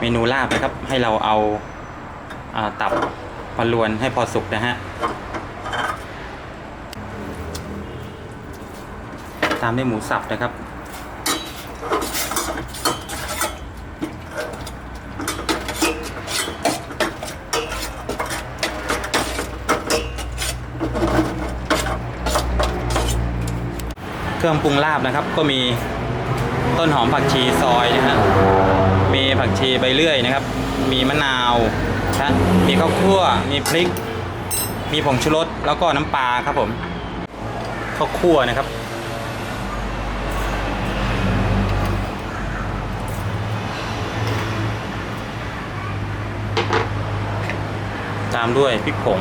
เมนูลาบนะครับ ให้เราเอาอาตับมาลวนให้พอสุกนะฮะ ตามด้วยหมูสับนะครับ เครื่องปรุงลาบนะครับ ก็มีต้นหอมผักชีซอยนะฮะ มีผักชีใบเลื่อยนะครับ มีมะนาวนะมีข้าวคั่ว มีพริก มีผงชูรสแล้วก็น้ำปลาครับผมข้าวคั่วนะครับตามด้วยพริกผง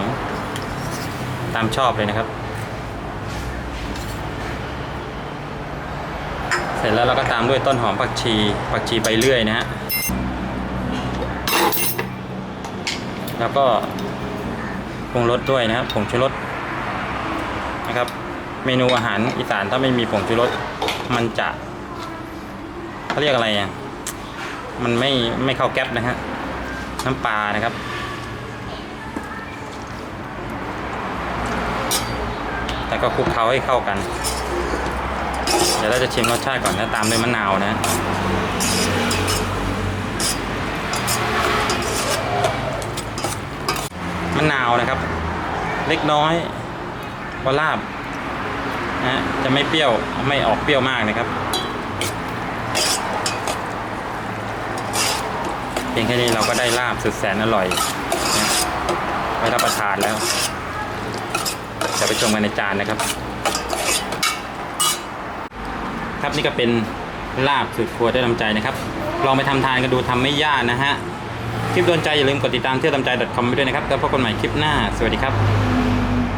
ตามชอบเลยนะครับ เส ร็จแล้วเราก็ตามด้วยต้นหอมผักชีผักชีใบเลื่อยนะฮะแล้วก็ปรุงรสด้วยนะครับผงชูรสนะครับ เมนูอาหารอีสานถ้าไม่มีผงชูรสมันจะเขาเรียกอะไรอะมันไม่ไม่เข้าแก๊ปนะฮะน้ำปลานะครับแต่ก็คลุกเคล้าให้เข้ากัน เดี๋ยวเราจะชิมรสชาติก่อนแล้วตามด้วยมะนาวนะมะนาวนะครับ เล็กน้อยเพราะลาบนะฮะจะไม่เปรี้ยวไม่ออกเปรี้ยวมากนะครับเพียงแค่นี้เราก็ได้ลาบสุดแสนอร่อยนะไว้รับประทานแล้วจะไปชมกันในจานนะครับ ครับ นี่ก็เป็นลาบสุดครัวด้ทำใจนะครับ ลองไปทำทานกันดูทำไม่ยากนะฮะ คลิปโดนใจอย่าลืมกดติดตามเที่ยวลำใจ .com ไปด้วยนะครับ แล้วพบกันใหม่คลิปหน้า สวัสดีครับ